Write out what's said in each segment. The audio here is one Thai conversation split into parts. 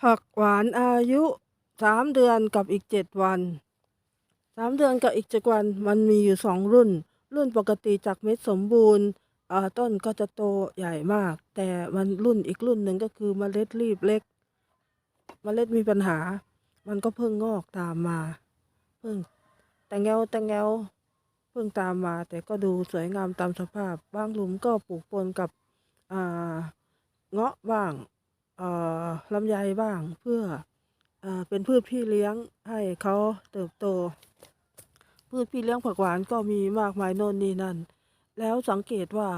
ผักหวานอายุสามเดือนกับอีกเจ็ดวันสามเดือนกับอีกเจ็ดวันมันมีอยู่สองรุ่น รุ่นปกติจากเม็ดสมบูรณ์ต้นก็จะโตใหญ่มาก แต่มันรุ่นอีกรุ่นหนึ่งก็คือเมล็ดรีบเล็กเมล็ดมีปัญหา มันก็เพิ่งงอกตามมา เพิ่งแต่แงวแต่แงวเพิ่งตามมา แต่ก็ดูสวยงามตามสภาพ บางหลุมก็ปลูกปนกับเงาะบ้าง ลำไยบ้างเพื่อเอเป็นพืชพี่เลี้ยงให้เขาเติบโต พืชพี่เลี้ยงผักหวานก็มีมากมายโน่นนี่นั่น แล้วสังเกตว่า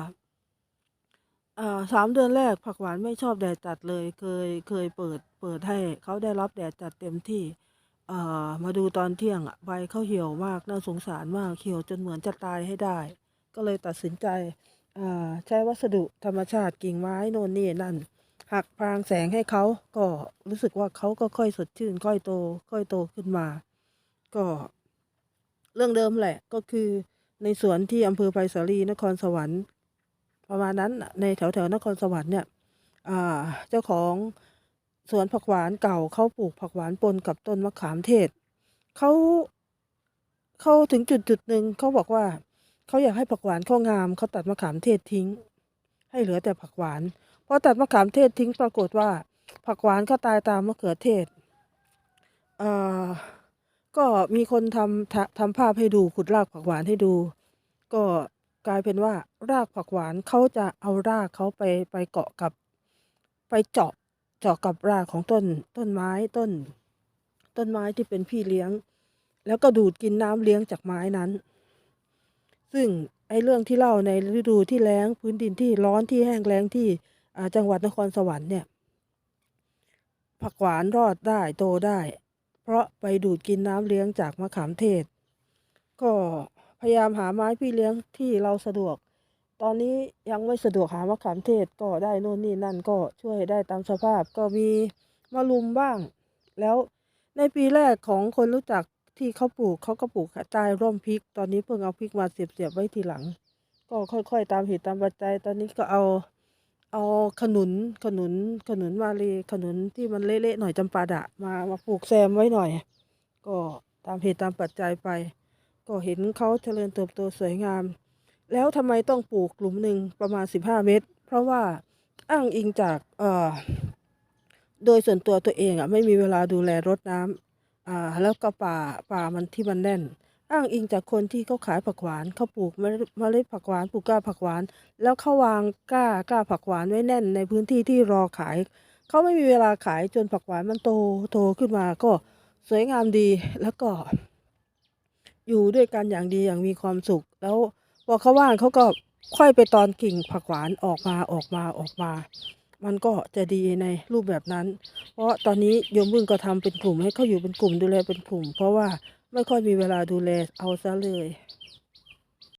สามเดือนแรกผักหวานไม่ชอบแดดจัดเลย เคยเคยเปิดเปิดให้เขาได้รับแดดจัดเต็มที่มาดูตอนเที่ยงใบเขาเหี่ยวมากน่าสงสารมากเหี่ยวจนเหมือนจะตายให้ได้ ก็เลยตัดสินใจใช้วัสดุธรรมชาติกิ่งไม้โน่นนี่นั่น หักพรางแสงให้เขาก็รู้สึกว่าเขาก็ค่อยสดชื่น ค่อยโต ค่อยโตขึ้นมา ก็ เรื่องเดิมแหละ ก็คือในสวนที่อำเภอไผ่สาลีนครสวรรค์ประมาณนั้นในแถวแถวนครสวรรค์เนี่ยเจ้าของสวนผักหวานเก่าเขาปลูกผักหวานปนกับต้นมะขามเทศเขาเขาถึงจุดจุดหนึ่งเขาบอกว่าเขาอยากให้ผักหวานเขางามเขาตัดมะขามเทศทิ้ง ให้เหลือแต่ผักหวาน พอตัดมะขามเทศทิ้งปรากฏว่า ผักหวานก็ตายตามมะเขือเทศเอ่อก็มีคนทำทำทำภาพให้ดูขุดรากผักหวานให้ดู ก็กลายเป็นว่ารากผักหวานเขาจะเอารากเขาไปไปเกาะกับ ไปเจาะเจาะกับรากของต้นต้นไม้ต้น ต้นไม้ที่เป็นพี่เลี้ยง แล้วก็ดูดกินน้ำเลี้ยงจากไม้นั้น ซึ่งไอ้เรื่องที่เล่าในฤดูที่แล้งพื้นดินที่ร้อนที่แห้งแล้งที่ จังหวัดนครสวรรค์เนี่ยผักหวานรอดได้โตได้ เพราะไปดูดกินน้ำเลี้ยงจากมะขามเทศ ก็พยายามหาไม้พี่เลี้ยงที่เราสะดวก ตอนนี้ยังไม่สะดวกหามะขามเทศก็ได้โน่นนี่นั่นก็ช่วยได้ตามสภาพก็มีมะลุมบ้าง แล้วในปีแรกของคนรู้จักที่เขาปลูกเขาก็ปลูกใต้ร่มพริก ตอนนี้เพิ่งเอาพริกมาเสียบๆไว้ทีหลัง ก็ค่อยๆ ตามเหตุตามปัจจัย ตอนนี้ก็เอา เอาขนุนขนุนขนุนมาเลยขนุนที่มันเละๆหน่อยจำปาดะมามาปลูกแซมไว้หน่อย ก็ตามเหตุตามปัจจัยไป ก็เห็นเขาเจริญเติบโตสวยงาม แล้วทำไมต้องปลูกหลุมหนึ่งประมาณ 15 เมตร เพราะว่าอ้างอิงจากเอ่อโดยส่วนตัวตัวเองอะไม่มีเวลาดูแลรดน้ำอ่าแล้วก็ป่าป่ามันที่มันแน่น อ้างอิงจากคนที่เขาขายผักหวานเขาปลูกเมล็ดเมล็ดผักหวานปลูกกล้าผักหวาน แล้วเขาวางกล้ากล้าผักหวานไว้แน่นในพื้นที่ที่รอขายเขาไม่มีเวลาขายจนผักหวานมันโตโตขึ้นมาก็สวยงามดีแล้วก็ อยู่ด้วยกันอย่างดีอย่างมีความสุข แล้วพอเขาว่างเขาก็ค่อยไปตอนกิ่งผักหวานออกมาออกมาออกมา มันก็จะดีในรูปแบบนั้น เพราะตอนนี้โยมบึ้งก็ทำเป็นกลุ่มให้เขาอยู่เป็นกลุ่มดูแลเป็นกลุ่ม เพราะว่า ไม่ค่อยมีเวลาดูแลเอาซะเลย